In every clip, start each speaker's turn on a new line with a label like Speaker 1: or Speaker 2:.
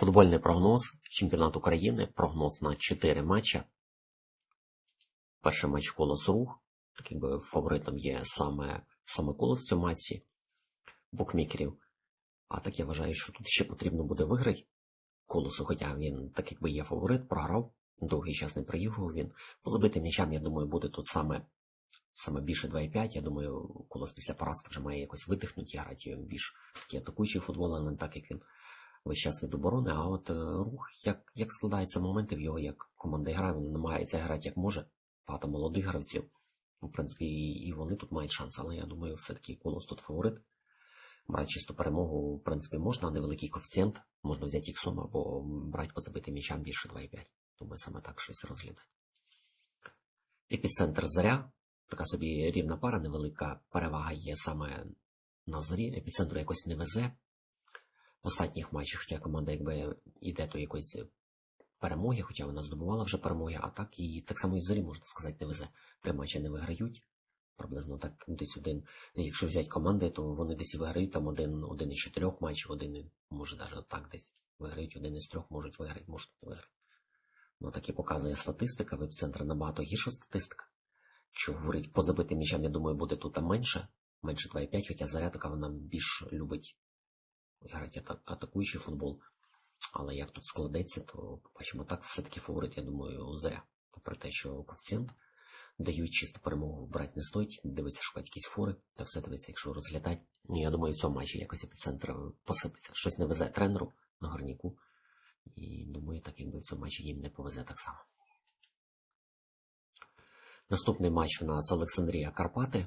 Speaker 1: Футбольний прогноз, чемпіонат України, прогноз на 4 матча. Перший матч колос рух. Так якби фаворитом є саме, саме колос в цьому матчі букмекерів. А так я вважаю, що тут ще потрібно буде виграти колосу, хоча він так якби є фаворит, програв, довгий час не проігрував він. По забитим м'ячам, я думаю, буде тут саме, саме більше 2,5. Я думаю, колос після поразки вже має якось видихнути, грати більш такий атакуючий футбол, а не так, як він весь час від оборони. А от е, рух, як, як складаються моменти в його, як команда грає, він намагається грати як може. Багато молодих гравців. Ну, В принципі, і, вони тут мають шанс, але я думаю, все-таки колос тут фаворит. Брати чисту перемогу, в принципі, можна, невеликий коефіцієнт, можна взяти іксом або брати по забитим м'ячам більше 2,5. Думаю, саме так щось розглядати. Епіцентр заря. Така собі рівна пара, невелика перевага є саме на зарі. Епіцентру якось не везе. В останніх матчах, хоча команда якби йде до якоїсь перемоги, хоча вона здобувала вже перемоги, а так і так само і зорі, можна сказати, не везе. Три матчі не виграють. Приблизно так десь один. Якщо взяти команди, то вони десь і виграють там один, один із чотирьох матчів, один, може навіть так десь виграють, один із трьох можуть виграти, можуть не виграти. Ну так і показує статистика, в епіцентрі набагато гірша статистика. Якщо говорить по забитим м'ячам, я думаю, буде тут менше, менше 2,5, хоча заря така вона більш любить грати ата- атакуючий футбол. Але як тут складеться, то побачимо так. Все-таки фаворит, я думаю, заря. Попри те, що коефіцієнт дають чисту перемогу, брати не стоїть, дивиться, шукати якісь фори, та все дивиться, якщо розглядати. Ну, я думаю, в цьому матчі якось епіцентр посипеться. Щось не везе тренеру на гарніку. І думаю, так якби в цьому матчі їм не повезе так само. Наступний матч у нас Олександрія Карпати.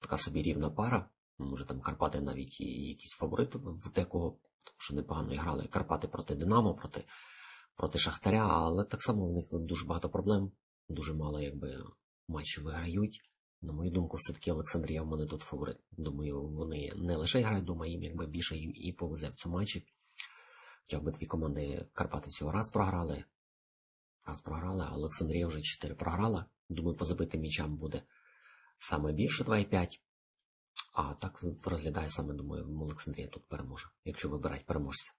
Speaker 1: Така собі рівна пара. Може там Карпати навіть і якісь фаворити в декого, тому що непогано грали Карпати проти Динамо, проти, проти Шахтаря, але так само в них дуже багато проблем. Дуже мало якби матчів виграють. На мою думку, все-таки Олександрія в мене тут фаворит. Думаю, вони не лише грають, думаю, їм якби більше їм і повезе в цьому матчі. Хоча обидві команди Карпати всього раз програли. Раз програли, а Олександрія вже 4 програла. Думаю, по забитим м'ячам буде саме більше 2,5. А так розглядає саме, думаю, Олександрія тут переможе, якщо вибирати переможця.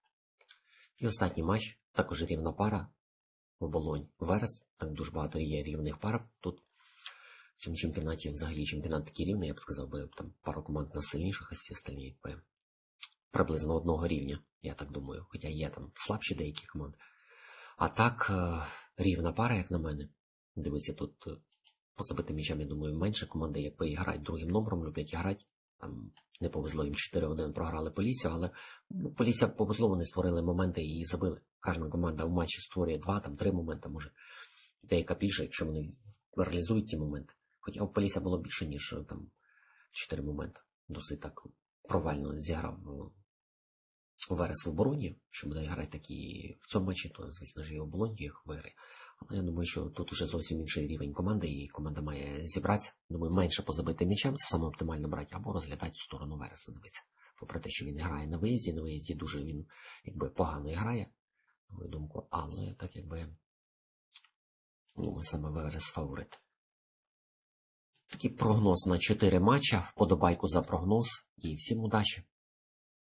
Speaker 1: І останній матч, також рівна пара. Оболонь Верес. Так дуже багато є рівних пар тут. В цьому чемпіонаті взагалі чемпіонат такий рівний, я б сказав, би там пару команд на сильніших, а всі остальні якби, приблизно одного рівня, я так думаю. Хоча є там слабші деякі команди. А так, е, рівна пара, як на мене. Дивіться, тут е, забитим м'ячам, я думаю, менше команди, якби і грають другим номером, люблять грати. Там не повезло їм 4-1 програли Полісся, але ну, Полісся повезло, вони створили моменти і забили. Кожна команда в матчі створює два, там три моменти, може. Деяка більше, якщо вони реалізують ті моменти. Хоча у Полісся було більше, ніж там чотири моменти. Досить так провально зіграв Верес в обороні, що буде грати такі в цьому матчі, то, звісно ж, і їх виграє. Але я думаю, що тут уже зовсім інший рівень команди, і команда має зібратися. Думаю, менше по забитим м'ячам, це саме оптимально брати, або розглядати в сторону Вереса дивитися. Попри те, що він грає на виїзді, на виїзді дуже він якби погано грає, на мою думку, але так якби ну, саме Верес фаворит. Такий прогноз на 4 матча, вподобайку за прогноз і всім удачі!